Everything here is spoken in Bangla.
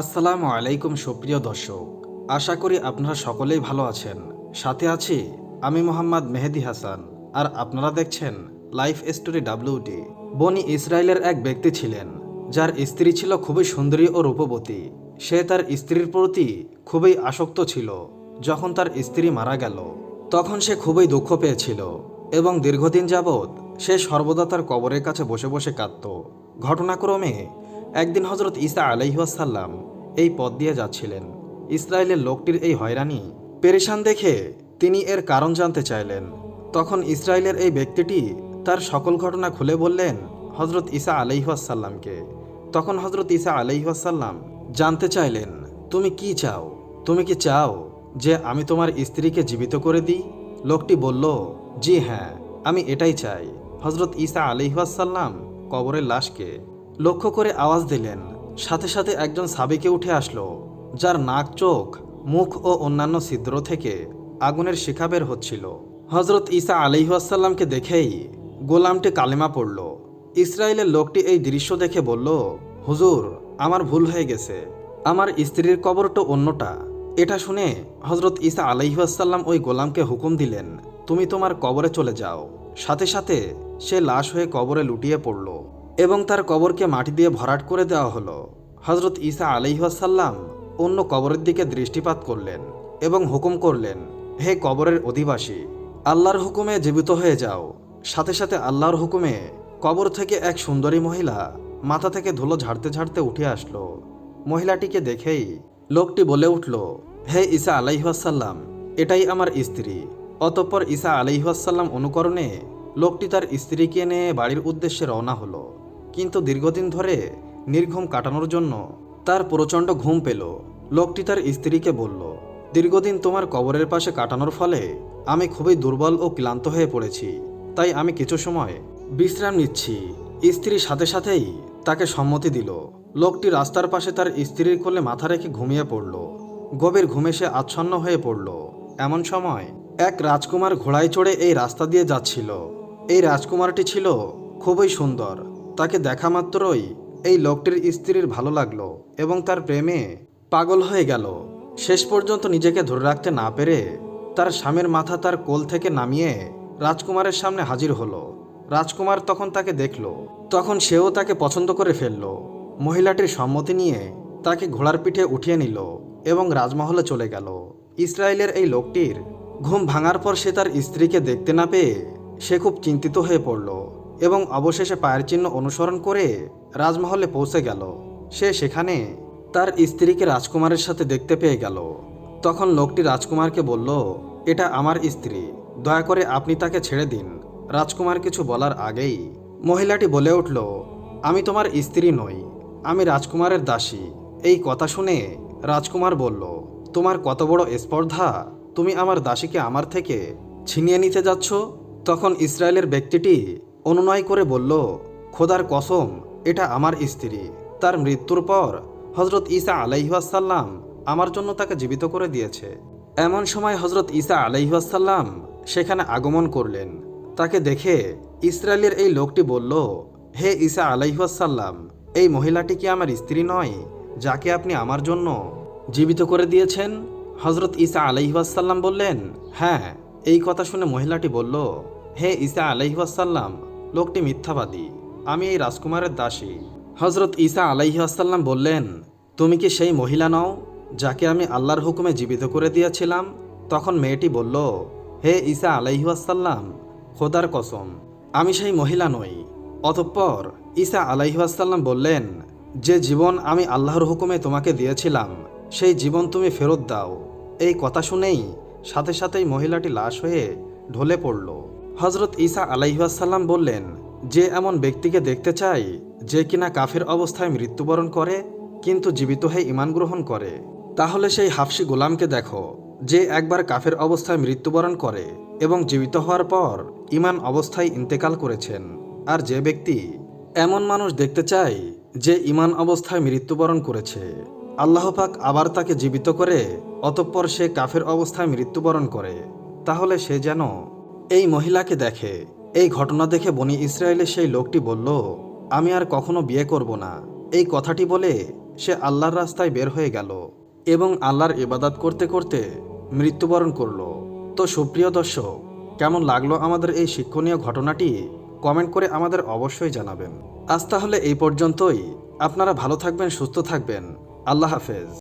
আসসালামু আলাইকুম সুপ্রিয় দর্শক। আশা করি আপনারা সকলেই ভালো আছেন। সাথে আছি আমি মোহাম্মদ মেহেদি হাসান। আর আপনারা দেখছেন লাইফ স্টোরি ডাব্লিউডি। বনি ইসরায়েলের এক ব্যক্তি ছিলেন, যার স্ত্রী ছিল খুবই সুন্দরী ও রূপবতী। সে তার স্ত্রীর প্রতি খুবই আসক্ত ছিল। যখন তার স্ত্রী মারা গেল, তখন সে খুবই দুঃখ পেয়েছিল এবং দীর্ঘদিন যাবৎ সে সর্বদা তার কবরের কাছে বসে বসে কাঁদত। ঘটনাক্রমে একদিন হজরত ঈসা আলাইহাসাল্লাম এই পথ দিয়ে যাচ্ছিলেন। ইসরায়েলের লোকটির এই হয়রানি পেরেশান দেখে তিনি এর কারণ জানতে চাইলেন। তখন ইসরায়েলের এই ব্যক্তিটি তার সকল ঘটনা খুলে বললেন হজরত ঈসা আলাইহাসাল্লামকে তখন হজরত ঈসা আলাইহাসাল্লাম জানতে চাইলেন, তুমি কি চাও? তুমি কি চাও যে আমি তোমার স্ত্রীকে জীবিত করে দিই? লোকটি বলল, জি হ্যাঁ আমি এটাই চাই। হজরত ঈসা আলিহাসাল্লাম কবরের লাশকে লক্ষ্য করে আওয়াজ দিলেন। সাথে সাথে একজন সাবিকে উঠে আসলো, যার নাক, চোখ, মুখ ও অন্যান্য ছিদ্র থেকে আগুনের শিখা বের হচ্ছিল। হজরত ঈসা আলিহাসাল্লামকে দেখেই গোলামটি কালেমা পড়ল। ইসরায়েলের লোকটি এই দৃশ্য দেখে বলল, হুজুর, আমার ভুল হয়ে গেছে। আমার স্ত্রীর কবরটা অন্যটা। এটা শুনে হজরত ঈসা আলাইহাসাল্লাম ওই গোলামকে হুকুম দিলেন, তুমি তোমার কবরে চলে যাও। সাথে সাথে সে লাশ হয়ে কবরে লুটিয়ে পড়ল। এবং তার কবরকে মাটি দিয়ে ভরাট করে দেওয়া হলো। হজরত ঈসা আলাইহাসাল্লাম অন্য কবরের দিকে দৃষ্টিপাত করলেন এবং হুকুম করলেন, হে কবরের অধিবাসী, আল্লাহর হুকুমে জীবিত হয়ে যাও। সাথে সাথে আল্লাহর হুকুমে কবর থেকে এক সুন্দরী মহিলা মাথা থেকে ধুলো ঝাড়তে ঝাড়তে উঠে আসলো। মহিলাটিকে দেখেই লোকটি বলে উঠল, হে ঈসা আলাইহাসাল্লাম এটাই আমার স্ত্রী। অতঃপর ঈসা আলাইহাসাল্লাম অনুকরণে লোকটি তার স্ত্রীকে নিয়ে বাড়ির উদ্দেশ্যে রওনা হলো। কিন্তু দীর্ঘদিন ধরে নির্ঘুম কাটানোর জন্য তার প্রচণ্ড ঘুম পেল। লোকটি তার স্ত্রীকে বলল, দীর্ঘদিন তোমার কবরের পাশে কাটানোর ফলে আমি খুবই দুর্বল ও ক্লান্ত হয়ে পড়েছি। তাই আমি কিছু সময় বিশ্রাম নিচ্ছি। স্ত্রী সাথে সাথেই তাকে সম্মতি দিল। লোকটি রাস্তার পাশে তার স্ত্রীর কোলে মাথা রেখে ঘুমিয়ে পড়ল। গভীর ঘুমে সে আচ্ছন্ন হয়ে পড়ল। এমন সময় এক রাজকুমার ঘোড়ায় চড়ে এই রাস্তা দিয়ে যাচ্ছিল। এই রাজকুমারটি ছিল খুবই সুন্দর। তাকে দেখা মাত্রই এই লোকটির স্ত্রীর ভালো লাগল এবং তার প্রেমে পাগল হয়ে গেল। শেষ পর্যন্ত নিজেকে ধরে রাখতে না পেরে তার স্বামীর মাথা তার কোল থেকে নামিয়ে রাজকুমারের সামনে হাজির হলো। রাজকুমার তখন তাকে দেখল, তখন সেও তাকে পছন্দ করে ফেলল। মহিলাটির সম্মতি নিয়ে তাকে ঘোড়ার পিঠে উঠিয়ে নিল এবং রাজমহলে চলে গেল। ইসরায়েলের এই লোকটির ঘুম ভাঙার পর সে তার স্ত্রীকে দেখতে না পেয়ে সে খুব চিন্তিত হয়ে পড়ল। এবং অবশেষে পায়ের চিহ্ন অনুসরণ করে রাজমহলে পৌঁছে গেল। সে সেখানে তার স্ত্রীকে রাজকুমারের সাথে দেখতে পেয়ে গেল। তখন লোকটি রাজকুমারকে বলল, এটা আমার স্ত্রী। দয়া করে আপনি তাকে ছেড়ে দিন। রাজকুমার কিছু বলার আগেই মহিলাটি বলে উঠল, আমি তোমার স্ত্রী নই, আমি রাজকুমারের দাসী। এই কথা শুনে রাজকুমার বলল, তোমার কত বড় স্পর্ধা! তুমি আমার দাসীকে আমার থেকে ছিনিয়ে নিতে যাচ্ছ? তখন ইসরায়েলের ব্যক্তিটি অনুনয় করে বলল, খোদার কসম, এটা আমার স্ত্রী। তার মৃত্যুর পর হজরত ঈসা আলাইহাসাল্লাম আমার জন্য তাকে জীবিত করে দিয়েছে। এমন সময় হজরত ঈসা আলাইহাসাল্লাম সেখানে আগমন করলেন। তাকে দেখে ইসরায়েলের এই লোকটি বলল, হে ঈসা আলাইহাসাল্লাম এই মহিলাটি কি আমার স্ত্রী নয়, যাকে আপনি আমার জন্য জীবিত করে দিয়েছেন? হজরত ঈসা আলাইহাসাল্লাম বললেন হ্যাঁ। এই কথা শুনে মহিলাটি বলল, হে ঈসা আলাইহাসাল্লাম লোকটি মিথ্যাবাদী। আমি এই রাজকুমারের দাসী। হজরত ঈসা আলাইহাসাল্লাম বললেন, তুমি কি সেই মহিলা নও, যাকে আমি আল্লাহর হুকুমে জীবিত করে দিয়েছিলাম? তখন মেয়েটি বলল, হে ঈসা আলাইহাসাল্লাম খোদার কসম, আমি সেই মহিলা নই। অতঃপর ঈসা আলাইহাসাল্লাম বললেন, যে জীবন আমি আল্লাহর হুকুমে তোমাকে দিয়েছিলাম, সেই জীবন তুমি ফেরত দাও। এই কথা শুনেই সাথে সাথেই মহিলাটি লাশ হয়ে ঢলে পড়ল। হজরত ঈসা আলাইহাসাল্লাম বললেন, যে এমন ব্যক্তিকে দেখতে চাই, যে কিনা কাফের অবস্থায় মৃত্যুবরণ করে, কিন্তু জীবিত হয়ে ইমান গ্রহণ করে, তাহলে সেই হাফসি গোলামকে দেখো, যে একবার কাফের অবস্থায় মৃত্যুবরণ করে এবং জীবিত হওয়ার পর ইমান অবস্থায় ইন্তেকাল করেছেন। আর যে ব্যক্তি এমন মানুষ দেখতে চাই, যে ইমান অবস্থায় মৃত্যুবরণ করেছে, আল্লাহ পাক আবার তাকে জীবিত করে, অতঃপর সে কাফের অবস্থায় মৃত্যুবরণ করে, তাহলে সে যেন এই মহিলাকে দেখে, এই ঘটনা দেখে বনি ইসরায়েলের সেই লোকটি বলল, আমি আর কখনো বিয়ে করব না। এই কথাটি বলে সে আল্লাহর রাস্তায় বের হয়ে গেল এবং আল্লাহর ইবাদাত করতে করতে মৃত্যুবরণ করল। তো সুপ্রিয় দর্শক, কেমন লাগল আমাদের এই শিক্ষণীয় ঘটনাটি? কমেন্ট করে আমাদের অবশ্যই জানাবেন। আজ তাহলে এই পর্যন্তই। আপনারা ভালো থাকবেন, সুস্থ থাকবেন। আল্লাহ হাফেজ।